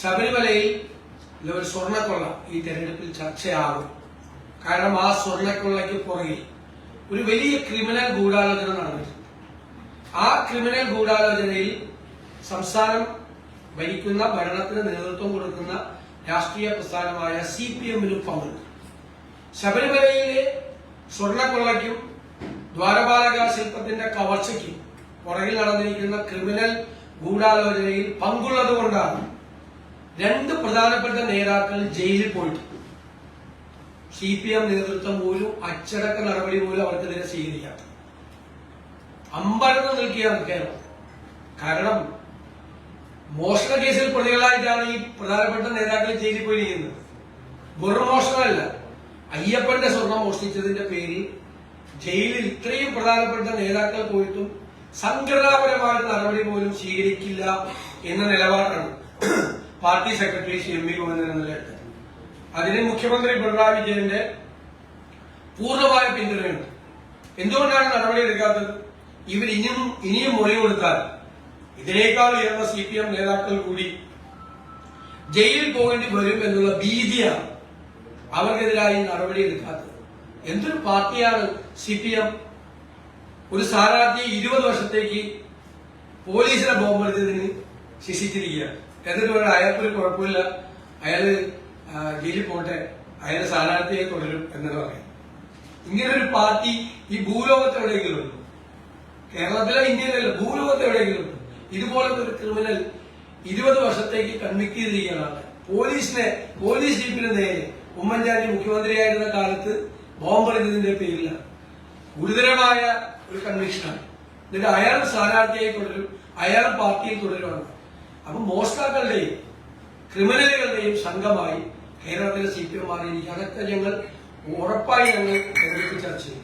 ശബരിമലയിൽ ഒരു സ്വർണക്കൊള്ള ഈ തെരഞ്ഞെടുപ്പിൽ ചർച്ചയാകും. കാരണം ആ സ്വർണക്കൊള്ളയ്ക്ക് പുറകിൽ ഒരു വലിയ ക്രിമിനൽ ഗൂഢാലോചന നടന്നിട്ടുണ്ട്. ആ ക്രിമിനൽ ഗൂഢാലോചനയിൽ സംസ്ഥാനം ഭരിക്കുന്ന ഭരണത്തിന് നേതൃത്വം കൊടുക്കുന്ന രാഷ്ട്രീയ പ്രസ്ഥാനമായ സി പി എമ്മിനും പങ്കുണ്ട്. ശബരിമലയിലെ സ്വർണക്കൊള്ളയ്ക്കും ദ്വാരപാലക ശില്പത്തിന്റെ കവർച്ചയ്ക്കും പുറകിൽ നടന്നിരിക്കുന്ന ക്രിമിനൽ ഗൂഢാലോചനയിൽ പങ്കുള്ളതുകൊണ്ടാണ് രണ്ട് പ്രധാനപ്പെട്ട നേതാക്കൾ ജയിലിൽ പോയിട്ട്. സി പി എം നേതൃത്വം പോലും അച്ചടക്ക നടപടി പോലും അവർക്കെതിരെ സ്വീകരിക്കാത്ത അമ്പരന്ന് നിൽക്കുകയാണ് കേരളം. കാരണം മോഷണ കേസിൽ പ്രതികളായിട്ടാണ് ഈ പ്രധാനപ്പെട്ട നേതാക്കൾ ജയിലിൽ പോയിരിക്കുന്നത്. വെറും മോഷണമല്ല. അയ്യപ്പന്റെ സ്വർണം മോഷ്ടിച്ചതിന്റെ പേരിൽ ജയിലിൽ ഇത്രയും പ്രധാനപ്പെട്ട നേതാക്കൾ പോയിട്ടും സംഘടനാപരമായ നടപടി പോലും സ്വീകരിക്കില്ല എന്ന നിലപാടാണ് party secretary C M V Govindan എന്ന എടുത്തത് അതിന് മുഖ്യമന്ത്രി പിണറായി വിജയന്റെ പൂർണമായ പിന്തുണയുണ്ട്. എന്തുകൊണ്ടാണ് നടപടി എടുക്കാത്തത്? ഇവർ ഇനിയും ഇനിയും മൊഴി കൊടുത്താൽ ഇതിനേക്കാൾ ഉയർന്ന സി പി എം നേതാക്കൾ കൂടി ജയിലിൽ പോകേണ്ടി വരും എന്നുള്ള ഭീതിയാണ് അവർക്കെതിരായി നടപടി എടുക്കാത്തത്. എന്തൊരു പാർട്ടിയാണ് സി പി എം? ഒരു സ്ഥാനാർത്ഥിയെ ഇരുപത് വർഷത്തേക്ക് പോലീസിനെ ബോംബെടുത്തതിന് ശിക്ഷിച്ചിരിക്കുകയാണ്. എന്നിട്ട് പറയാം അയാൾക്കൊരു കുഴപ്പമില്ല. അയാൾ ജയിലിൽ പോട്ടെ അയാൾ സ്ഥാനാർത്ഥിയെ തുടരും എന്നാണ് പറയുന്നത് ഇങ്ങനൊരു ഒരു പാർട്ടി ഈ ഭൂലോകത്ത് എവിടെയെങ്കിലും ഉണ്ടോ? കേരളത്തിലെ ഇന്ത്യയിലല്ല ഭൂലോകത്ത് എവിടെയെങ്കിലും ഉണ്ടോ? ഇതുപോലത്തെ ഒരു ക്രിമിനൽ ഇരുപത് വർഷത്തേക്ക് കൺവിക്ട് ചെയ്തിരിക്കുകയാണ് പോലീസിനെ പോലീസ് ജീപ്പിന് നേരെ ഉമ്മൻചാണ്ടി മുഖ്യമന്ത്രിയായിരുന്ന കാലത്ത് ബോംബെടുത്തതിന്റെ പേരിലാണ് ഗുരുതരമായ ഒരു കൺവിക്ഷനാണ്. എന്നിട്ട് അയാൾ സ്ഥാനാർത്ഥിയായി തുടരും അയാൾ പാർട്ടിയിൽ തുടരുവാണ്. അപ്പൊ മോഷ്ടാക്കളുടെയും ക്രിമിനലുകളുടെയും സംഘമായി കേരളത്തിലെ സി പി എം മാറിയിരിക്കും അതൊക്കെ ഞങ്ങൾ ഉറപ്പായി ഞങ്ങൾ ചർച്ച ചെയ്യും.